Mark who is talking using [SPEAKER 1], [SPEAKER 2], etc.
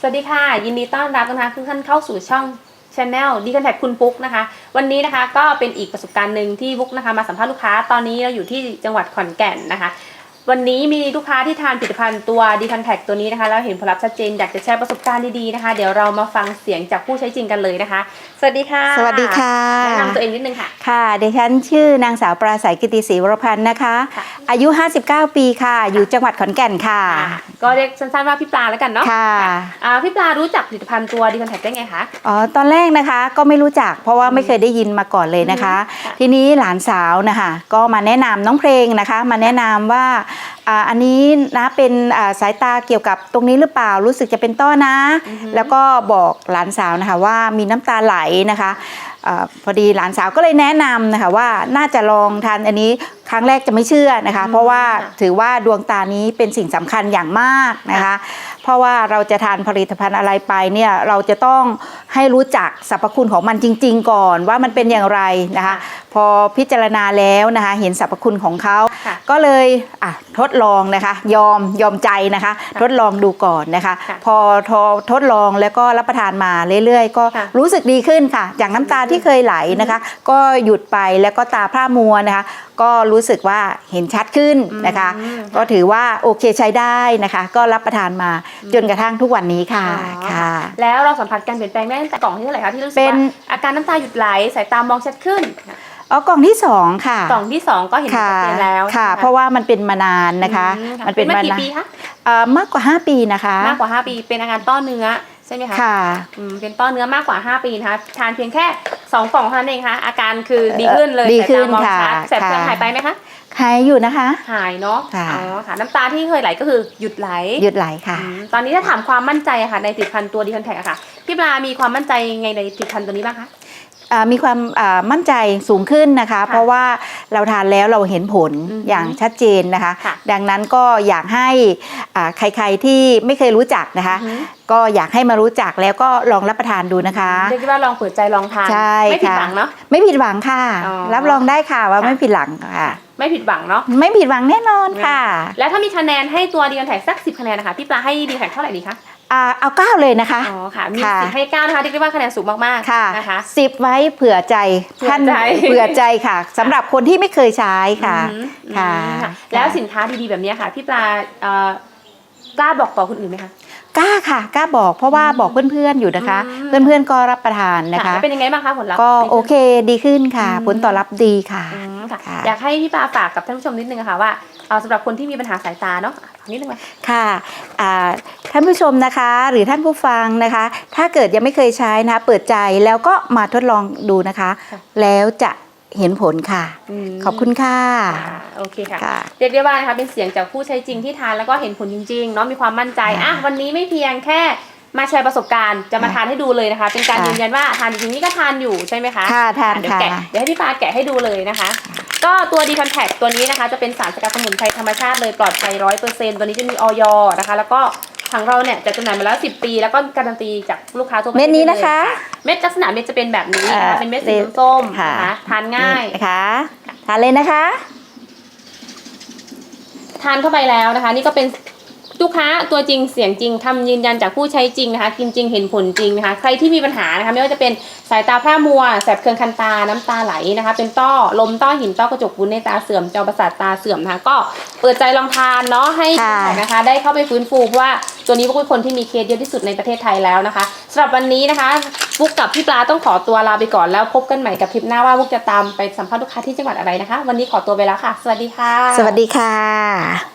[SPEAKER 1] สวัสดีค่ะ ยินดีต้อนรับนะคะทุกท่านเข้าสู่ช่องช anel ดีคอนแทคคุณปุ๊กนะคะ วันนี้นะคะก็เป็นอีกประสบการณ์หนึ่งที่ปุ๊กนะคะมาสัมภาษณ์ลูกค้าตอนนี้เราอยู่ที่จังหวัดขอนแก่นนะคะ วันนี้มีลูกค้าที่ทานผลิตภัณฑ์ตัวดีคอนแทคตัวนี้นะคะ แล้วเห็นผลลัพธ์ชัดเจนอยากจะแชร์ประสบการณ์ดีๆนะคะ เดี๋ยวเรามาฟังเสียงจากผู้ใช้จริงกันเลยนะคะ สวัสดีค่ะ
[SPEAKER 2] สวัสดีค่ะ
[SPEAKER 1] แนะนำตัวเองนิดนึงค่ะ
[SPEAKER 2] ค่ะดิฉันชื่อนางสาวปราศัยกิติศรีวรพันธ์นะคะ
[SPEAKER 1] ค่ะ
[SPEAKER 2] อายุ 59 ปีค่ะ อยู่จังหวัดขอนแก่นค่ะ
[SPEAKER 1] อ่าก็เรียกสั้นๆว่าพี่ปลาแล้วกันเนาะ
[SPEAKER 2] ค่ะ
[SPEAKER 1] อ่าพี่ปลารู้จักผลิตภัณฑ์ตัวดีคอนแทคได้ไงคะ
[SPEAKER 2] อ๋อตอนแรกนะคะก็ไม่รู้จักเพราะว่าไม่เคยได้ยินมาก่อนเลยนะคะ
[SPEAKER 1] อืมค่ะ
[SPEAKER 2] ทีนี้หลานสาวนะคะก็มาแนะนำน้องเพลงนะคะ มาแนะนำว่าอ่าอันนี้นะเป็นอ่าสายตาเกี่ยวกับตรงนี้หรือเปล่ารู้สึกจะเป็นต้อนะ แล้วก็บอกหลานสาวนะคะว่ามีน้ำตาไหลนะคะอาพอดีหลานสาวก็เลยแนะนำนะคะว่าน่าจะลองทานอันนี้ ครั้งแรกจะไม่เชื่อนะคะ
[SPEAKER 1] อืม
[SPEAKER 2] เพราะว่า
[SPEAKER 1] ค่ะ
[SPEAKER 2] ถือว่าดวงตานี้เป็นสิ่งสำคัญอย่างมากนะคะ เพราะว่าเราจะทานผลิตภัณฑ์อะไรไปเนี่ยเราจะต้อง ให้รู้จักสรรพคุณของมันจริง ๆ ก่อนว่ามันเป็นอย่างไรนะคะ พอพิจารณาแล้วนะคะเห็นสรรพคุณของเขา
[SPEAKER 1] ค่ะ
[SPEAKER 2] ก็เลยอะทดลองนะคะยอมยอมใจนะคะ ทดลองดูก่อนนะคะ
[SPEAKER 1] ค่ะ
[SPEAKER 2] พอทอทดลองแล้วก็รับประทานมาเรื่อย ๆ ก็
[SPEAKER 1] ค่ะ
[SPEAKER 2] รู้สึกดีขึ้นค่ะ จากน้ำตาที่เคยไหลนะคะ ก็หยุดไปแล้วก็ตาพร่ามัวนะคะ ก็รู้สึกว่าเห็นชัดขึ้นนะคะ
[SPEAKER 1] อืม
[SPEAKER 2] ก็ถือว่าโอเคใช้ได้นะคะ ก็รับประทานมาจนกระทั่งทุกวันนี้ค่ะ
[SPEAKER 1] อ๋อ
[SPEAKER 2] ค่ะ
[SPEAKER 1] แล้วเราสัมผัสการเปลี่ยนแปลงได้ตั้งแต่กล่องที่เท่าไหร่คะที่รู้สึก
[SPEAKER 2] เป็
[SPEAKER 1] ว่านอาการน้ำตาหยุดไหลสายตามองชัดขึ้น
[SPEAKER 2] อ๋อกล่องที่สองค่ะ
[SPEAKER 1] กล่องที่สองก็เห็นชั
[SPEAKER 2] ค่ะ
[SPEAKER 1] ดเจนแล้ว
[SPEAKER 2] ค่ะ
[SPEAKER 1] ใช่ไหม
[SPEAKER 2] เพราะว่ามันเป็นมานานนะคะ
[SPEAKER 1] อื
[SPEAKER 2] มันเป็น
[SPEAKER 1] มา
[SPEAKER 2] มา
[SPEAKER 1] กี่
[SPEAKER 2] นาน
[SPEAKER 1] ปีคะ
[SPEAKER 2] เอ่อมากกว่า 5 ปีนะคะ
[SPEAKER 1] มากกว่า5ปีเป็นอาการต้อเนื้อใช่ไหมคะ
[SPEAKER 2] ค่ะ
[SPEAKER 1] อืมเป็นต้อเนื้อมากกว่า5ปีนะคะทานเพียงแค่2กล่องเท่านั้นเองค่ะอาการคือดีขึ้นเลย
[SPEAKER 2] ดีขึ้น
[SPEAKER 1] สายตามอง
[SPEAKER 2] ค่ะ
[SPEAKER 1] ชัดแสบเครื่อง
[SPEAKER 2] ค่ะ
[SPEAKER 1] หายไปไหมคะ
[SPEAKER 2] หายอยู่นะคะ
[SPEAKER 1] หายเนาะ
[SPEAKER 2] ค่ะ
[SPEAKER 1] อ๋อค่ะ น้ำตาที่เคยไหลก็คือหยุดไหล
[SPEAKER 2] หยุดไหลค่ะ
[SPEAKER 1] อืมตอนนี้ถ้าถามความมั่นใจอะค่ะ ในผลิตภัณฑ์ตัวดีคอนแทคอะค่ะ พี่ปลามีความมั่นใจยังไงในผลิตภัณฑ์ตัวนี้บ้างคะ
[SPEAKER 2] อ่ามีความอ่ามั่นใจสูงขึ้นนะคะ เพราะว่าเราทานแล้วเราเห็นผล
[SPEAKER 1] อือฮึ
[SPEAKER 2] อย่างชัดเจนนะคะ
[SPEAKER 1] ค่ะ
[SPEAKER 2] ดังนั้นก็อยากให้อ่าใครๆที่ไม่เคยรู้จักนะคะ
[SPEAKER 1] อือฮึ
[SPEAKER 2] ก็อยากให้มารู้จักแล้วก็ลองรับประทานดูนะคะ
[SPEAKER 1] เรียกได้ว่าลองเปิดใจลองทาน
[SPEAKER 2] ใช่
[SPEAKER 1] ไม่ผิด
[SPEAKER 2] ค่ะ
[SPEAKER 1] หวังเนาะ
[SPEAKER 2] ไม่ผิดหวังค่ะ
[SPEAKER 1] อ๋อ
[SPEAKER 2] รับรองได้ค่ะว่า
[SPEAKER 1] ค่ะ
[SPEAKER 2] ไม่ผิดหลังค่ะ
[SPEAKER 1] ไม่ผิดหวังเนาะ
[SPEAKER 2] ไม่ผิดหวังแน่นอนค่ะ
[SPEAKER 1] แล้วถ้ามีคะแนนให้ตัวดีคอนแทคสักสิบคะแนนนะคะพี่ปลาให้ดีคอนแทคเท่าไหร่ดีคะ
[SPEAKER 2] อ่าเอาเก้าเลยนะคะ
[SPEAKER 1] อ๋อค่ะ มี
[SPEAKER 2] ค่ะ
[SPEAKER 1] สิบให้เก้านะคะเรียกได้ว่าคะแนนสูงมากๆ
[SPEAKER 2] ค่ะ
[SPEAKER 1] นะคะ
[SPEAKER 2] สิบไว้เผื่อใจ
[SPEAKER 1] เผื่อ
[SPEAKER 2] ท่าน
[SPEAKER 1] ใจ
[SPEAKER 2] เผื่อใจค่ะสำหรับคนที่ไม่เคยใช้ค่ะ
[SPEAKER 1] อืม
[SPEAKER 2] ค่ะ
[SPEAKER 1] อืมค่ะ แล้วสินค้าดีๆแบบนี้ค่ะ พี่ปลาเอ่อกล้าบอกต่อคนอื่นไหมคะ
[SPEAKER 2] กล้าค่ะกล้าบอกเพราะว่าบอกเพื่อนๆอยู่นะคะ
[SPEAKER 1] อืม
[SPEAKER 2] เพื่อนๆก็รับประทานนะคะ
[SPEAKER 1] แล้วเป็นยังไงบ้างคะผลลัพธ์
[SPEAKER 2] ก็
[SPEAKER 1] ดีขึ้น
[SPEAKER 2] โอเคดีขึ้นค่ะ
[SPEAKER 1] อืม
[SPEAKER 2] ผลตอบรับดีค่ะ
[SPEAKER 1] อืม ค่ะ
[SPEAKER 2] ค่ะ
[SPEAKER 1] อยากให้พี่ปลาฝากกับท่านผู้ชมนิดนึงอะค่ะว่าเอ่อสำหรับคนที่มีปัญหาสายตาเนาะนิดนึงไหม
[SPEAKER 2] ค่ะอ่าท่านผู้ชมนะคะหรือท่านผู้ฟังนะคะ ถ้าเกิดยังไม่เคยใช้นะคะเปิดใจแล้วก็มาทดลองดูนะคะ
[SPEAKER 1] ค่ะ
[SPEAKER 2] แล้วจะเห็นผลค่ะ
[SPEAKER 1] ม
[SPEAKER 2] ขอบคุณค่ะ
[SPEAKER 1] ค่ะโอเคค่ะ
[SPEAKER 2] ค่ะ
[SPEAKER 1] เรียกได้ว่านะคะเป็นเสียงจากผู้ใช้จริงที่ทานแล้วก็เห็นผลจริงๆเนาะมีความมั่นใจอะวันนี้ไม่เพียงแค่มาแชร์ประสบการณ์จะมาทานให้ดูเลยนะคะ เป็นการ
[SPEAKER 2] ค่ะ
[SPEAKER 1] ยืนยันว่าทานจริงๆนี่ก็ทานอยู่ใช่ไหมคะ
[SPEAKER 2] ค่ะทาน
[SPEAKER 1] เดี๋ยว
[SPEAKER 2] ค่ะ
[SPEAKER 1] แกะเดี๋ยวให้พี่ปาแกะให้ดูเลยนะคะ ก็ตัวดีคอนแทคตัวนี้นะคะ จะเป็นสารสกัดสมุนไพรธรรมชาติเลยปลอดภัยร้อยเปอร์เซ็นต์ตัวนี้จะมีออยนะคะ แล้วก็ทางเราเนี่ยจะจำหน่ายมาแล้ว 10 ปี แล้วก็การันตีจากลูกค้าทั่วประเทศ
[SPEAKER 2] เม็ดนี้นะคะ
[SPEAKER 1] เลยเม็ดลักษณะเม็ดจะเป็นแบบนี้นะ
[SPEAKER 2] เอ่
[SPEAKER 1] คะ
[SPEAKER 2] อ
[SPEAKER 1] เป็นเม็ดสีส้มๆ
[SPEAKER 2] ค่ะ
[SPEAKER 1] นะคะทานง่าย
[SPEAKER 2] นี่นะคะทานเลยนะคะ
[SPEAKER 1] ทานเข้าไปแล้วนะคะ นี่ก็เป็น ลูกค้าตัวจริงเสียงจริงทำยืนยันจากผู้ใช้จริงนะคะกินจริงเห็นผลจริงนะคะ ใครที่มีปัญหานะคะไม่ว่าจะเป็นสายตาพร่ามัวแสบเคืองคันตาน้ำตาไหลนะคะ เป็นต้อลมต้อหินต้อกระจกวุ้นในตาเสื่อมจอประสาทตาเสื่อมนะคะ ก็เปิดใจลองทานเนาะให้
[SPEAKER 2] ค่ะ
[SPEAKER 1] นะคะ ได้เข้าไปฟื้นฟูเพราะว่าตัวนี้พวกเป็นคนที่มีเคสเยอะที่สุดในประเทศไทยแล้วนะคะสำหรับวันนี้นะคะฟุกกับพี่ปลาต้องขอตัวลาไปก่อนแล้วพบกันใหม่กับคลิปหน้าว่าฟุกจะตามไปสัมภาษณ์ลูกค้าที่จังหวัดอะไรนะคะ วันนี้ขอตัวไปแล้วค่ะ สวัสดีค่ะ
[SPEAKER 2] สวัสดีค่ะ